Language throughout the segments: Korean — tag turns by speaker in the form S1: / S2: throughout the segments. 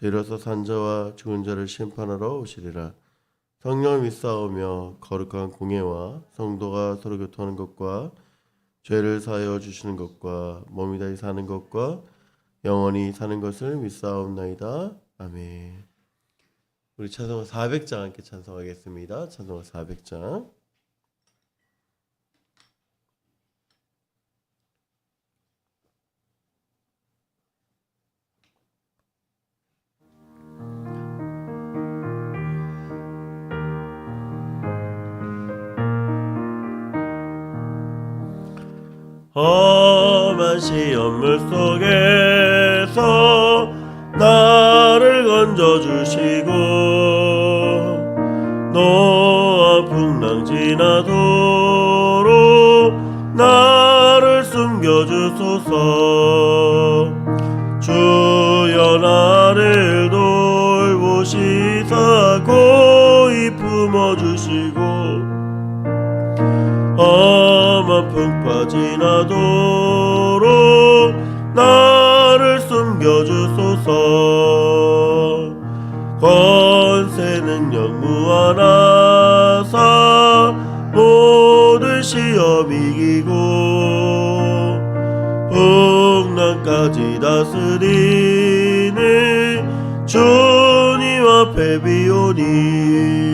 S1: 저희로서 산자와 죽은 자를 심판하러 오시리라. 성령을 믿사오며 거룩한 공예와 성도가 서로 교통하는 것과 죄를 사하여 주시는 것과 몸이 다시 사는 것과 영원히 사는 것을 믿사옵나이다. 아멘. 우리 찬송가 400장 함께 찬송하겠습니다. 찬송가 400장. 험한 시험물 속에서 나를 건져주시고 노아 풍랑 지나도록 나를 숨겨주소서. 주여 나를 돌보시사 고이 품어주시고 험한 풍파 지나도록 나를 숨겨주소서. 권세 능력 무한하사 모든 시험 이기고 풍랑까지 다스리는 주님 앞에 비오니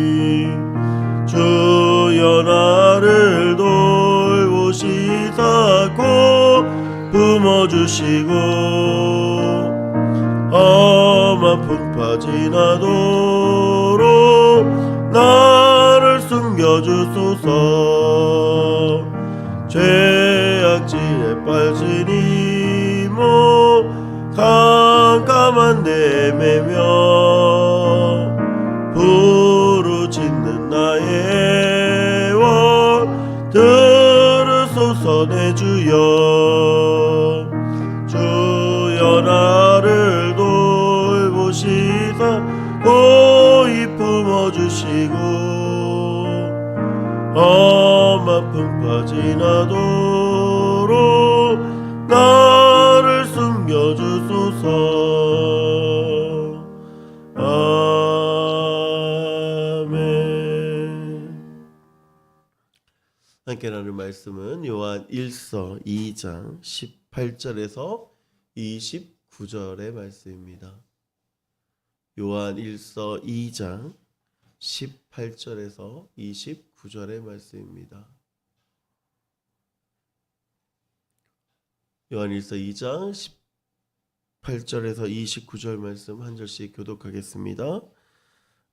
S1: 주시고 험한 풍파 지나도록 나를 숨겨주소서. 죄악지에 빠진 이모 깜깜한 내 매며 험한 풍파 지나도록 나를 숨겨주소서. 함께 나눌 말씀은 요한 1서 2장 18절에서 29절의 말씀입니다. 요한 1서 2장 18절에서 29절의 말씀입니다. 요한 1서 2장 18절에서 29절 말씀 한 절씩 교독하겠습니다.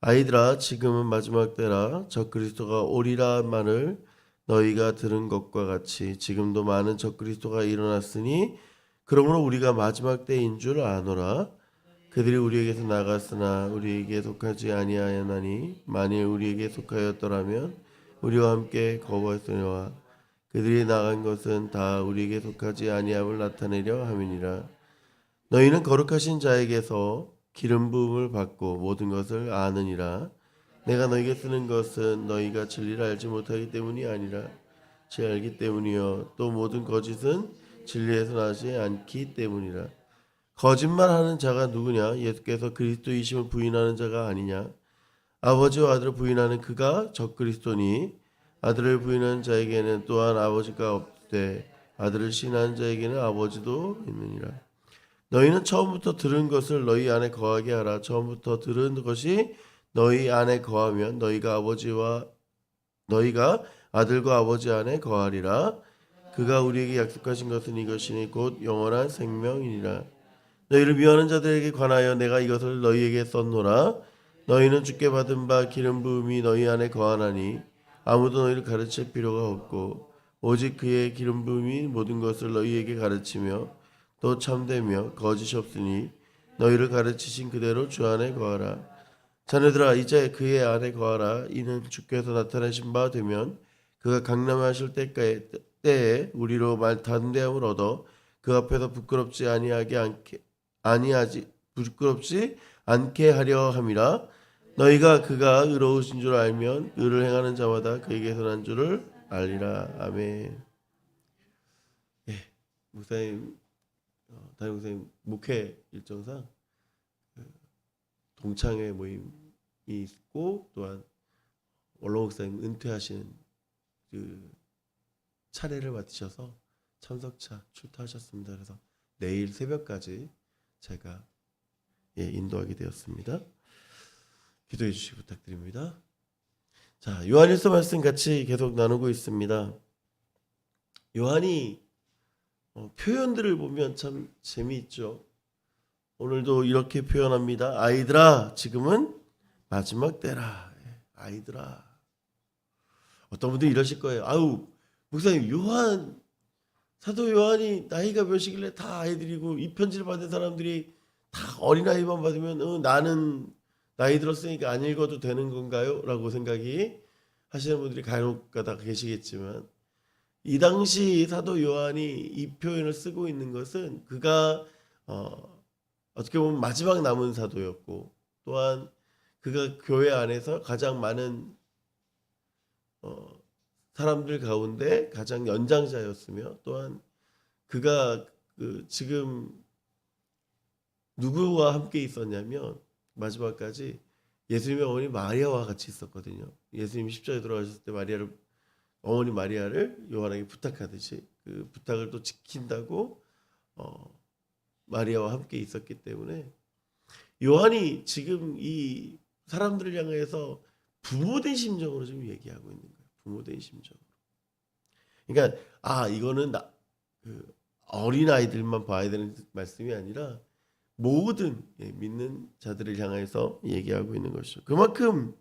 S1: 아이들아 지금은 마지막 때라 저 그리스도가 오리라 한 말을 너희가 들은 것과 같이 지금도 많은 저 그리스도가 일어났으니 그러므로 우리가 마지막 때인 줄 아노라 그들이 우리에게서 나갔으나 우리에게 속하지 아니하였나니 만일 우리에게 속하였더라면 우리와 함께 거부했으니와 그들이 나간 것은 다 우리에게 속하지 아니함을 나타내려 함이니라. 너희는 거룩하신 자에게서 기름 부음을 받고 모든 것을 아느니라. 내가 너희에게 쓰는 것은 너희가 진리를 알지 못하기 때문이 아니라 지 알기 때문이요. 또 모든 거짓은 진리에서 나지 않기 때문이라 거짓말하는 자가 누구냐? 예수께서 그리스도이심을 부인하는 자가 아니냐? 아버지와 아들을 부인하는 그가 적 그리스도니 아들을 부인하는 자에게는 또한 아버지가 없되 아들을 신하는 자에게는 아버지도 있느니라. 너희는 처음부터 들은 것을 너희 안에 거하게 하라. 처음부터 들은 것이 너희 안에 거하면 너희가 아버지와 너희가 아들과 아버지 안에 거하리라. 그가 우리에게 약속하신 것은 이것이니 곧 영원한 생명이니라 너희를 미워하는 자들에게 관하여 내가 이것을 너희에게 썼노라. 너희는 주께 받은 바 기름 부음이 너희 안에 거하나니 아무도 너희를 가르칠 필요가 없고 오직 그의 기름 부음이 모든 것을 너희에게 가르치며 또 참되며 거짓이 없으니 너희를 가르치신 그대로 주 안에 거하라. 자네들아 이제 그의 안에 거하라. 이는 주께서 나타나신 바 되면 그가 때까지 때에 우리로 말 단대함을 얻어 그 앞에서 부끄럽지 아니하게 아니하지 부끄럽지 않게 하려 함이라 너희가 그가 의로우신 줄 알면 의를 행하는 자마다 그에게서 난 줄을 알리라 아멘. 예, 목사님 어, 담임 목사님 목회 일정상 그 동창회 모임이 있고 또한 원로 목사님 은퇴하시는 그 차례를 맡으셔서 참석차 출타하셨습니다. 그래서 내일 새벽까지 제가 예, 인도하게 되었습니다. 기도해 주시기 부탁드립니다. 자, 요한일서 말씀 같이 계속 나누고 있습니다. 요한이 어, 표현들을 보면 참 재미있죠. 오늘도 이렇게 표현합니다. 아이들아, 지금은 마지막 때라. 예, 아이들아. 어떤 분들이 이러실 거예요. 아우, 목사님, 요한, 사도 요한이 나이가 몇이길래 다 아이들이고 이 편지를 받은 사람들이 다 어린아이만 받으면 어, 나는 나이 들었으니까 안 읽어도 되는 건가요? 라고 생각이 하시는 분들이 간혹 가다 계시겠지만 이 당시 사도 요한이 이 표현을 쓰고 있는 것은 그가 어, 어떻게 보면 마지막 남은 사도였고 또한 그가 교회 안에서 가장 많은 어, 사람들 가운데 가장 연장자였으며 또한 그가 그 지금 누구와 함께 있었냐면 마지막까지 예수님의 어머니 마리아와 같이 있었거든요. 예수님 십자가에 돌아가셨을 때 마리아를 어머니 마리아를 요한에게 부탁하듯이 그 부탁을 또 지킨다고 어, 마리아와 함께 있었기 때문에 요한이 지금 이 사람들을 향해서 부모된 심정으로 지금 얘기하고 있는 거예요. 부모된 심정으로. 그러니까 아 이거는 나, 그 어린 아이들만 봐야 되는 말씀이 아니라 모든 예, 믿는 자들을 향해서 얘기하고 있는 것이죠. 그만큼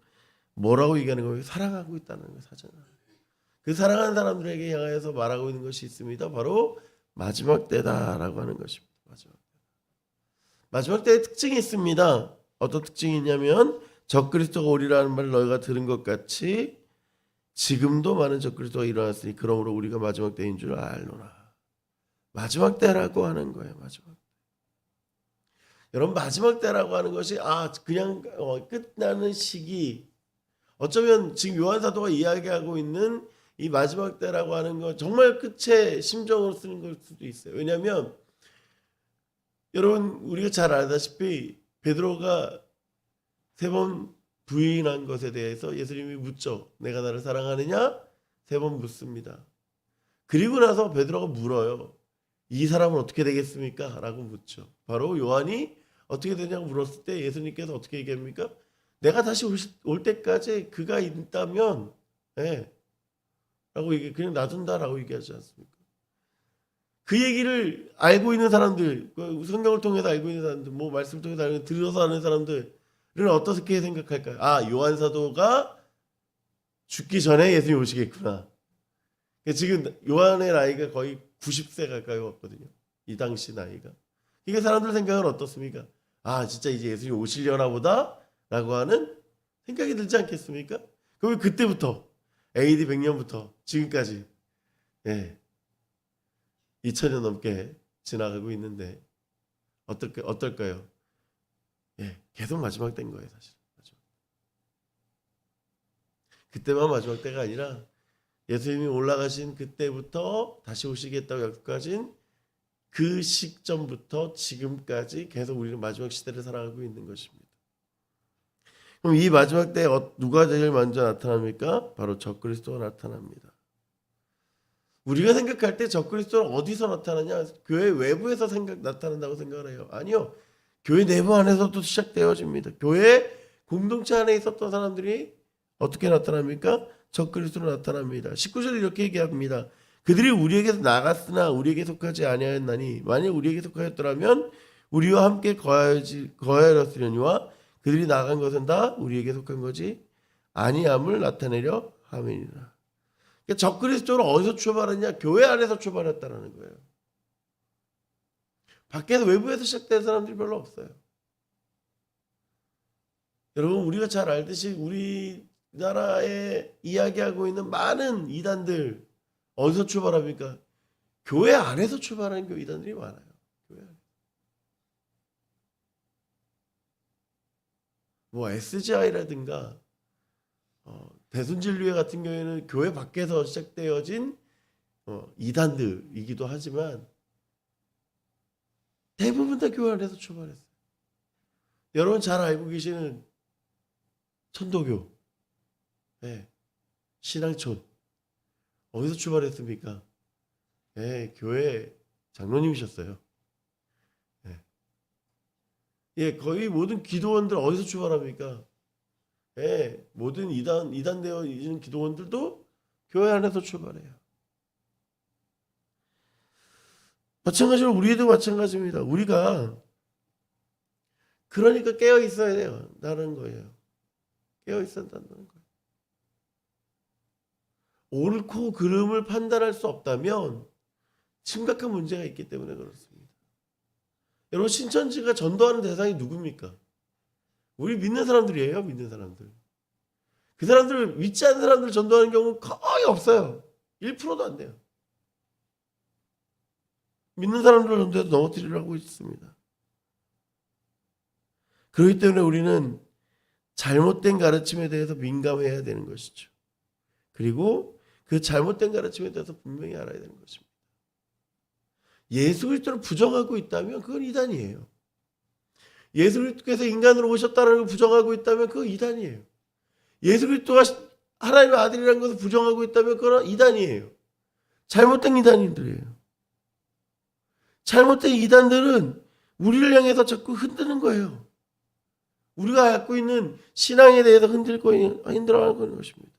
S1: 뭐라고 얘기하는 거예요? 사랑하고 있다는 거 사잖아. 그 사랑하는 사람들에게 향해서 말하고 있는 것이 있습니다. 바로 마지막 때다라고 하는 것입니다. 마지막 때. 마지막 때의 특징이 있습니다. 어떤 특징이 있냐면 적그리스도가 오리라는 말을 너희가 들은 것 같이 지금도 많은 적그리스도가 일어났으니 그러므로 우리가 마지막 때인 줄 알노라. 마지막 때라고 하는 거예요. 마지막 때. 여러분 마지막 때라고 하는 것이 아 그냥 어, 끝나는 시기 어쩌면 지금 요한 사도가 이야기하고 있는 이 마지막 때라고 하는 건 정말 끝에 심정으로 쓰는 걸 수도 있어요. 왜냐하면 여러분 우리가 잘 알다시피 베드로가 세 번 부인한 것에 대해서 예수님이 묻죠. 내가 나를 사랑하느냐? 세 번 묻습니다. 그리고 나서 베드로가 물어요. 이 사람은 어떻게 되겠습니까? 라고 묻죠. 바로 요한이 어떻게 되냐고 물었을 때 예수님께서 어떻게 얘기합니까? 내가 다시 올, 때까지 그가 있다면, 예. 라고 얘기, 그냥 놔둔다라고 얘기하지 않습니까? 그 얘기를 알고 있는 사람들, 그 성경을 통해서 알고 있는 사람들, 뭐 말씀을 통해서 들어서 아는 사람들 은 어떻게 생각할까요? 아, 요한 사도가 죽기 전에 예수님 오시겠구나. 그러니까 지금 요한의 나이가 거의 90세 가까이 왔거든요. 이 당시 나이가. 이게 사람들 생각은 어떻습니까? 아, 진짜 이제 예수님 오시려나 보다? 라고 하는 생각이 들지 않겠습니까? 그럼 그때부터 AD 100년부터 지금까지 예. 2000년 넘게 지나가고 있는데 어떨까 어떨까요? 예. 계속 마지막 때인 거예요, 사실. 마지막. 그때만 마지막 때가 아니라 예수님이 올라가신 그때부터 다시 오시겠다고 약속하신 그 시점부터 지금까지 계속 우리는 마지막 시대를 살아가고 있는 것입니다. 그럼 이 마지막 때 어- 누가 제일 먼저 나타납니까? 바로 적그리스도가 나타납니다. 우리가 생각할 때 적그리스도는 어디서 나타나냐? 교회 외부에서 생각 나타난다고 생각을 해요. 아니요. 교회 내부 안에서도 시작되어집니다. 교회 공동체 안에 있었던 사람들이 어떻게 나타납니까? 적그리스도로 나타납니다. 19절 이렇게 얘기합니다. 그들이 우리에게서 나갔으나 우리에게 속하지 아니하였나니 만일 우리에게 속하였더라면 우리와 함께 거하지 거하였으려니와 그들이 나간 것은 다 우리에게 속한 거지 아니함을 나타내려 함이니라. 그러니까 적그리스도는 어디서 출발했냐? 교회 안에서 출발했다라는 거예요. 밖에서 외부에서 시작된 사람들이 별로 없어요. 여러분 우리가 잘 알듯이 우리나라에 이야기하고 있는 많은 이단들 어디서 출발합니까? 교회 안에서 출발하는 교 이단들이 많아요. 교회 안에. 뭐 SGI라든가 어, 대순진류회 같은 경우에는 교회 밖에서 시작되어진 어, 이단들이기도 하지만 대부분 다 교회 안에서 출발했어요. 여러분 잘 알고 계시는 천도교, 예, 신앙촌 어디서 출발했습니까? 예, 교회 장로님이셨어요. 예. 예, 거의 모든 기도원들 어디서 출발합니까? 예, 모든 이단 이단되어 있는 기도원들도 교회 안에서 출발해요. 마찬가지로 우리도 마찬가지입니다. 우리가 그러니까 깨어 있어야 돼요. 라는 거예요. 깨어 있어야 한다는 거예요. 옳고 그름을 판단할 수 없다면 심각한 문제가 있기 때문에 그렇습니다. 여러분 신천지가 전도하는 대상이 누굽니까? 우리 믿는 사람들이에요. 믿는 사람들. 그 사람들을 믿지 않는 사람들 전도하는 경우는 거의 없어요. 1%도 안 돼요. 믿는 사람들 전도해도 넘어뜨리려고 있습니다. 그렇기 때문에 우리는 잘못된 가르침에 대해서 민감해야 되는 것이죠. 그리고 그 잘못된 가르침에 대해서 분명히 알아야 되는 것입니다. 예수 그리스도를 부정하고 있다면 그건 이단이에요. 예수 그리스도께서 인간으로 오셨다는 걸 부정하고 있다면 그건 이단이에요. 예수 그리스도가 하나님의 아들이라는 것을 부정하고 있다면 그건 이단이에요. 잘못된 이단인들이에요. 잘못된 이단들은 우리를 향해서 자꾸 흔드는 거예요. 우리가 갖고 있는 신앙에 대해서 흔들고 힘들어하는 것입니다.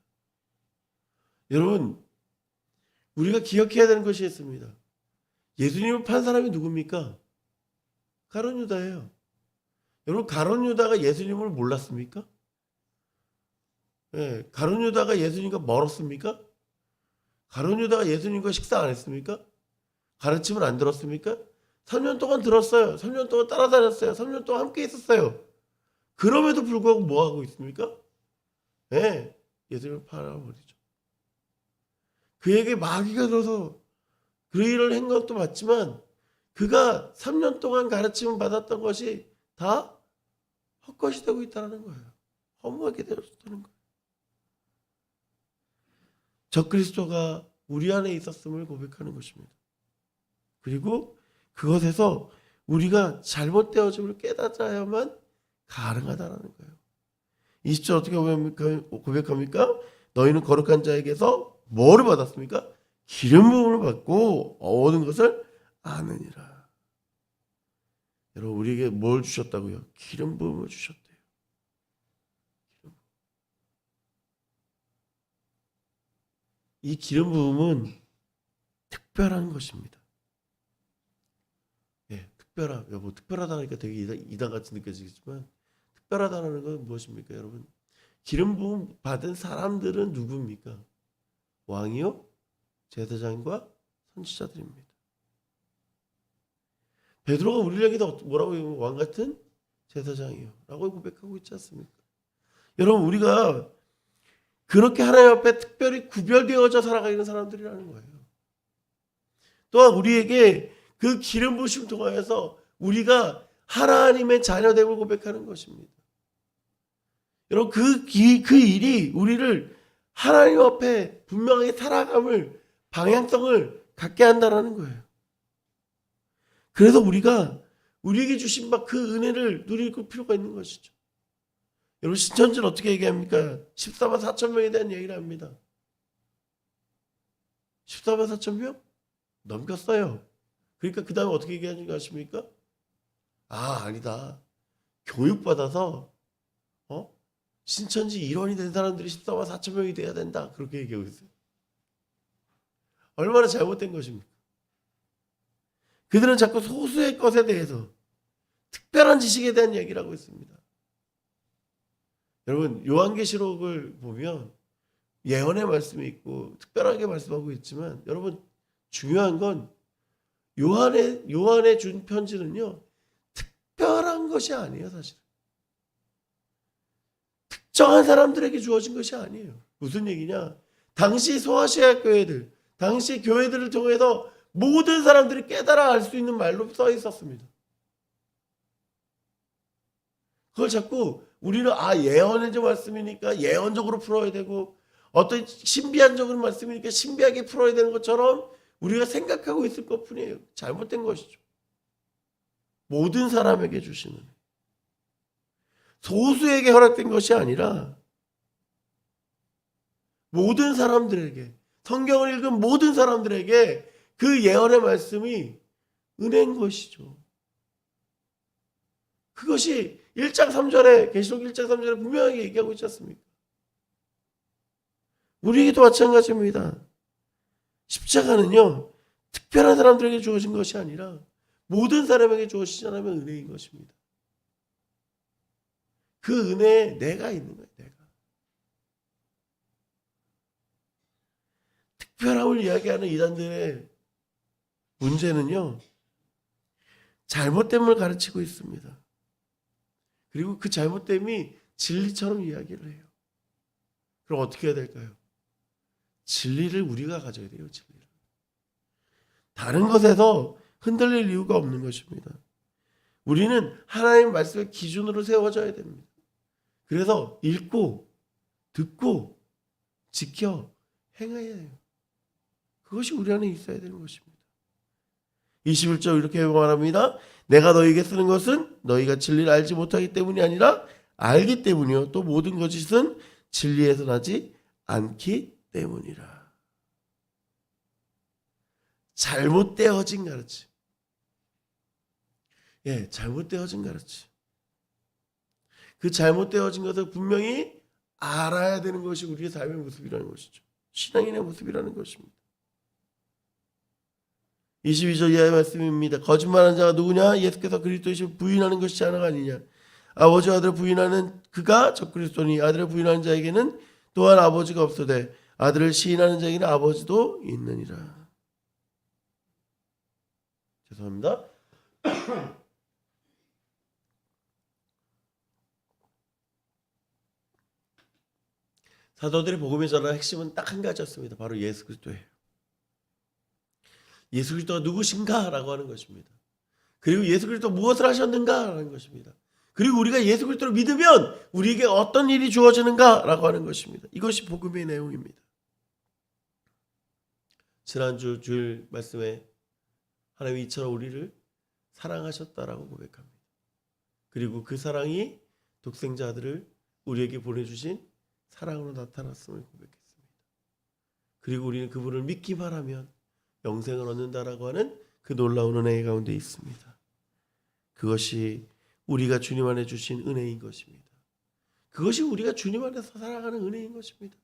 S1: 여러분, 우리가 기억해야 되는 것이 있습니다. 예수님을 판 사람이 누굽니까? 가론 유다예요. 여러분, 가론 유다가 예수님을 몰랐습니까? 예, 가론 유다가 예수님과 멀었습니까? 가론 유다가 예수님과 식사 안 했습니까? 가르침을 안 들었습니까? 3년 동안 들었어요. 3년 동안 따라다녔어요. 3년 동안 함께 있었어요. 그럼에도 불구하고 뭐 하고 있습니까? 예, 예수님을 팔아버리죠. 그에게 마귀가 들어서 그 일을 한 것도 맞지만 그가 3년 동안 가르침을 받았던 것이 다 헛것이 되고 있다는 거예요. 허무하게 되었다는 거예요. 저 그리스도가 우리 안에 있었음을 고백하는 것입니다. 그리고 그것에서 우리가 잘못되어짐을 깨닫아야만 가능하다라는 거예요. 20절 어떻게 고백합니까? 너희는 거룩한 자에게서 뭐를 받았습니까? 기름 부음을 받고 얻은 것을 아느니라. 여러분 우리에게 뭘 주셨다고요? 기름 부음을 주셨대요. 이 기름 부음은 특별한 것입니다. 예, 특별하, 여보, 특별하다 하니까 되게 이단, 이단 같이 느껴지겠지만, 특별하다는 건 무엇입니까, 여러분? 기름 부음 받은 사람들은 누굽니까? 왕이요, 제사장과 선지자들입니다. 베드로가 향해서 뭐라고 해요? 왕 같은 제사장이요라고 고백하고 있지 않습니까? 여러분 우리가 그렇게 하나님 앞에 특별히 구별되어져 살아가는 사람들이라는 거예요. 또한 우리에게 그 기름 부심 통하여서 우리가 하나님의 자녀됨을 고백하는 것입니다. 여러분 그, 그 일이 우리를 하나님 앞에 분명하게 살아감을 방향성을 갖게 한다라는 거예요. 그래서 우리가 우리에게 주신 바 그 은혜를 누릴 필요가 있는 것이죠. 여러분 신천지는 어떻게 얘기합니까? 14만 4천 명에 대한 얘기를 합니다. 14만 4천 명? 넘겼어요. 그러니까 그 다음에 어떻게 얘기하는 거 아십니까? 아 아니다. 교육받아서 어? 신천지 일원이 된 사람들이 14만 4천 명이 돼야 된다. 그렇게 얘기하고 있어요. 얼마나 잘못된 것입니까? 그들은 자꾸 소수의 것에 대해서 특별한 지식에 대한 얘기를 하고 있습니다. 여러분 요한계시록을 보면 예언의 말씀이 있고 특별하게 말씀하고 있지만 여러분 중요한 건 요한의 요한의 준 편지는요 특별한 것이 아니에요 사실. 특정한 사람들에게 주어진 것이 아니에요. 무슨 얘기냐? 당시 소아시아 교회들, 당시 교회들을 통해서 모든 사람들이 깨달아 알 수 있는 말로 써 있었습니다. 그걸 자꾸 우리는 아 예언의 말씀이니까 예언적으로 풀어야 되고 어떤 신비한적인 말씀이니까 신비하게 풀어야 되는 것처럼 우리가 생각하고 있을 것 뿐이에요. 잘못된 것이죠. 모든 사람에게 주시는 소수에게 허락된 것이 아니라 모든 사람들에게 성경을 읽은 모든 사람들에게 그 예언의 말씀이 은혜인 것이죠. 그것이 1장 3절에 계시록 1장 3절에 분명하게 얘기하고 있지 않습니까? 우리에게도 마찬가지입니다. 십자가는요. 특별한 사람들에게 주어진 것이 아니라 모든 사람에게 주어지지 않으면 은혜인 것입니다. 그 은혜에 내가 있는 거예요. 내가. 특별함을 이야기하는 이단들의 문제는요. 잘못됨을 가르치고 있습니다. 그리고 그 잘못됨이 진리처럼 이야기를 해요. 그럼 어떻게 해야 될까요? 진리를 우리가 가져야 돼요. 진리를. 다른 것에서 흔들릴 이유가 없는 것입니다. 우리는 하나님 말씀의 기준으로 세워져야 됩니다. 그래서 읽고 듣고 지켜 행해야 해요. 그것이 우리 안에 있어야 되는 것입니다. 21절 이렇게 말합니다. 내가 너희에게 쓰는 것은 너희가 진리를 알지 못하기 때문이 아니라 알기 때문이요. 또 모든 것은 진리에서 나지 않기 때문이라. 잘못되어진 가르침. 예, 잘못되어진 가르침. 그 잘못되어진 것을 분명히 알아야 되는 것이 우리의 삶의 모습이라는 것이죠. 신앙인의 모습이라는 것입니다. 22절 이하의 말씀입니다. 거짓말하는 자가 누구냐? 예수께서 그리스도이심 부인하는 것이 하나가 아니냐? 아버지 아들을 부인하는 그가 적그리스도니 아들을 부인하는 자에게는 또한 아버지가 없어되 아들을 시인하는 자에게는 아버지도 있느니라. 죄송합니다. 사도들의 복음에 전한 핵심은 딱 한 가지였습니다. 바로 예수 그리스도예요. 예수 그리스도가 누구신가라고 하는 것입니다. 그리고 예수 그리스도 무엇을 하셨는가라는 것입니다. 그리고 우리가 예수 그리스도를 믿으면 우리에게 어떤 일이 주어지는가라고 하는 것입니다. 이것이 복음의 내용입니다. 지난주 주일 말씀에 하나님이 이처럼 우리를 사랑하셨다라고 고백합니다. 그리고 그 사랑이 독생자들을 우리에게 보내주신 사랑으로 나타났음을 고백했습니다. 그리고 우리는 그분을 믿기만 하면 영생을 얻는다라고 하는 그 놀라운 은혜 가운데 있습니다. 그것이 우리가 주님 안에 주신 은혜인 것입니다. 그것이 우리가 주님 안에서 살아가는 은혜인 것입니다.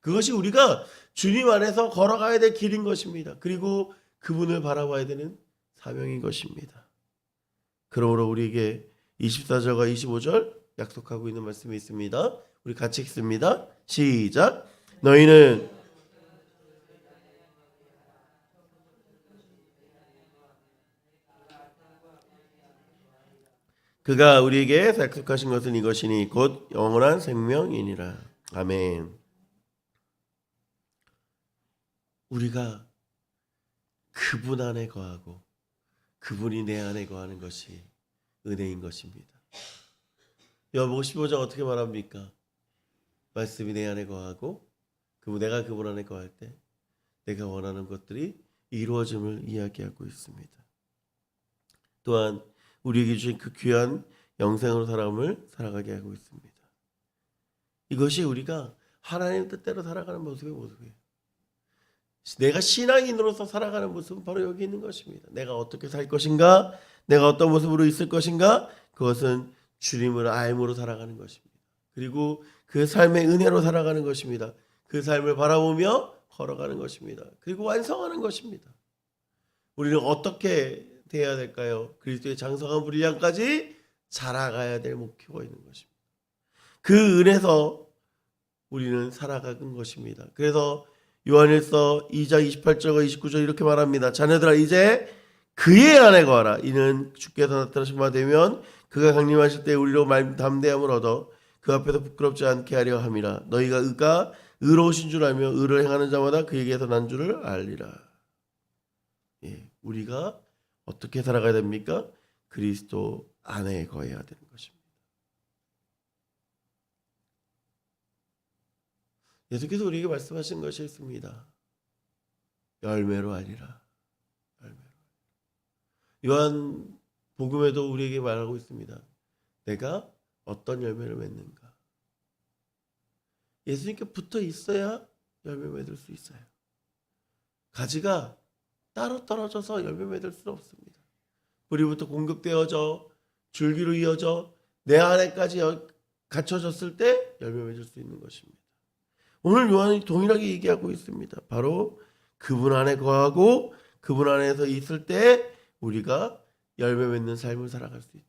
S1: 그것이 우리가 주님 안에서 걸어가야 될 길인 것입니다. 그리고 그분을 바라봐야 되는 사명인 것입니다. 그러므로 우리에게 24절과 25절 약속하고 있는 말씀이 있습니다. 우리 같이 읽습니다. 시작. 너희는 그가 우리에게 약속하신 것은 이것이니 곧 영원한 생명이니라. 아멘. 우리가 그분 안에 거하고 그분이 내 안에 거하는 것이 은혜인 것입니다. 여보고 15장 어떻게 말합니까? 말씀이 내 안에 거하고 그분 내가 그분 안에 거할 때 내가 원하는 것들이 이루어짐을 이야기하고 있습니다. 또한 우리에게 주신 그 귀한 영생으로 사람을 살아가게 하고 있습니다. 이것이 우리가 하나님 뜻대로 살아가는 모습의 모습이에요. 내가 신앙인으로서 살아가는 모습은 바로 여기 있는 것입니다. 내가 어떻게 살 것인가? 내가 어떤 모습으로 있을 것인가? 그것은 주님을 알므로 살아가는 것입니다. 그리고 그 삶의 은혜로 살아가는 것입니다. 그 삶을 바라보며 걸어가는 것입니다. 그리고 완성하는 것입니다. 우리는 어떻게 돼야 될까요? 그리스도의 장성한 분량까지 자라가야 될 목표가 있는 것입니다. 그 은에서 우리는 살아가는 것입니다. 그래서 요한일서 2장 28절과 29절 이렇게 말합니다. 자녀들아 이제 그의 안에 거하라. 이는 주께서 나타나신 바 되면 그가 강림하실 때 우리로 말 담대함을 얻어 그 앞에서 부끄럽지 않게 하려 함이라 너희가 의가 의로우신 줄 알며 의를 행하는 자마다 그에게서 난 줄을 알리라. 예, 우리가 어떻게 살아가야 됩니까? 그리스도 안에 거해야 되는 것입니다. 예수께서 우리에게 말씀하신 것이 있습니다. 열매로 알리라. 열매로. 요한 복음에도 우리에게 말하고 있습니다. 내가 어떤 열매를 맺는가? 예수님께 붙어 있어야 열매 맺을 수 있어요. 가지가 따로 떨어져서 열매 맺을 수는 없습니다. 뿌리부터 공격되어져 줄기로 이어져 내 안에까지 여- 갖춰졌을 때 열매 맺을 수 있는 것입니다. 오늘 요한이 동일하게 얘기하고 있습니다. 바로 그분 안에 거하고 그분 안에서 있을 때 우리가 열매 맺는 삶을 살아갈 수 있다.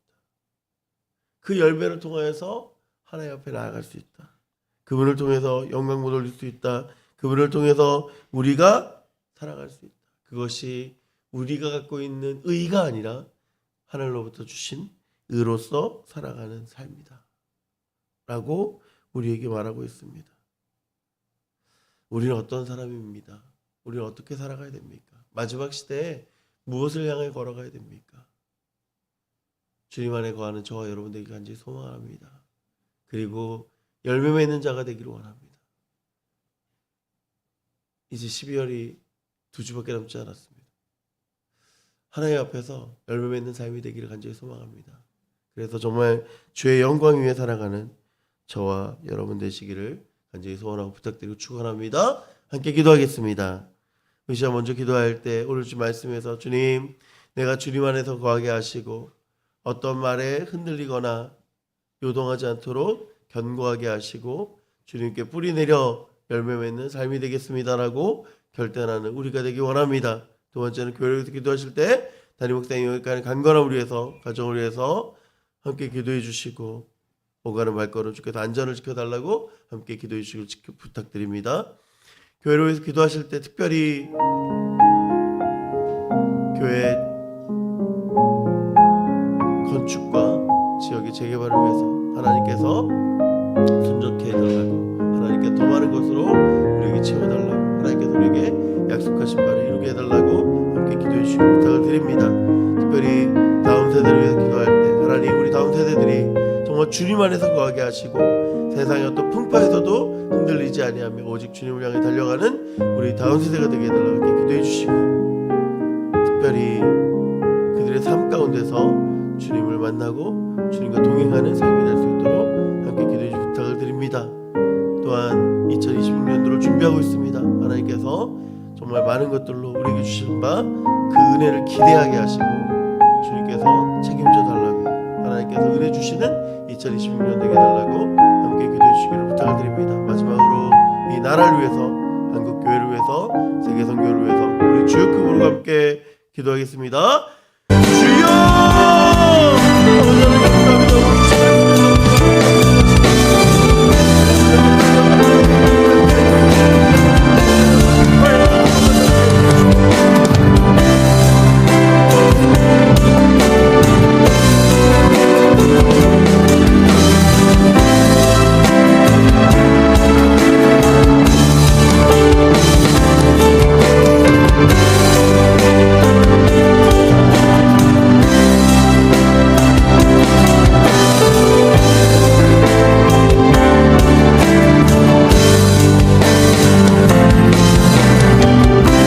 S1: 그 열매를 통해서 하나님 앞에 나아갈 수 있다. 그분을 통해서 영광 못 올릴 수 있다. 그분을 통해서 우리가 살아갈 수 있다. 그것이 우리가 갖고 있는 의가 아니라 하늘로부터 주신 의로서 살아가는 삶이다. 라고 우리에게 말하고 있습니다. 우리는 어떤 사람입니다. 우리는 어떻게 살아가야 됩니까? 마지막 시대에 무엇을 향해 걸어가야 됩니까? 주님 안에 거하는 저와 여러분들에게 간절히 소망합니다. 그리고 열매 맺는 자가 되기를 원합니다. 이제 12월이 두 주밖에 남지 않았습니다. 하나님 앞에서 열매 맺는 삶이 되기를 간절히 소망합니다. 그래서 정말 주의 영광 위에 살아가는 저와 여러분 되시기를 간절히 소원하고 부탁드리고 축원합니다. 함께 기도하겠습니다. 우리 시간 먼저 기도할 때 오늘 주 말씀에서 주님 내가 주님 안에서 거하게 하시고 어떤 말에 흔들리거나 요동하지 않도록 견고하게 하시고 주님께 뿌리 내려 열매 맺는 삶이 되겠습니다라고 결단하는 우리가 되기 원합니다. 두 번째는 교회에서 기도하실 때 담임 목사님 여기까지 강건함을 위해서 가정을 위해서 함께 기도해 주시고 오가는 발걸음 주께서 안전을 지켜달라고 함께 기도해 주시길 부탁드립니다. 교회를 위해서 기도하실 때 특별히 교회 건축과 지역의 재개발을 위해서 하나님께서 순적해 해달라고 하나님께 더 많은 것으로 우리에게 채워달라고 약속하신 바를 이루게 해달라고 함께 기도해 주시기 부탁을 드립니다. 특별히 다음 세대를 위해서 기도할 때 하나님 우리 다음 세대들이 정말 주님 안에서 거하게 하시고 세상의 어떤 풍파에서도 흔들리지 아니하며 오직 주님을 향해 달려가는 우리 다음 세대가 되게 해달라고 함께 기도해 주시고 특별히 많은 것들로 우리에게 주신 바 그 은혜를 기대하게 하시고 주님께서 책임져 달라고 하나님께서 은혜 주시는 2026년 되게 달라고 함께 기도해 주시기를 부탁을 드립니다. 마지막으로 이 나라를 위해서 한국 교회를 위해서 세계 선교를 위해서 우리 주여 급으로 함께 기도하겠습니다. 주여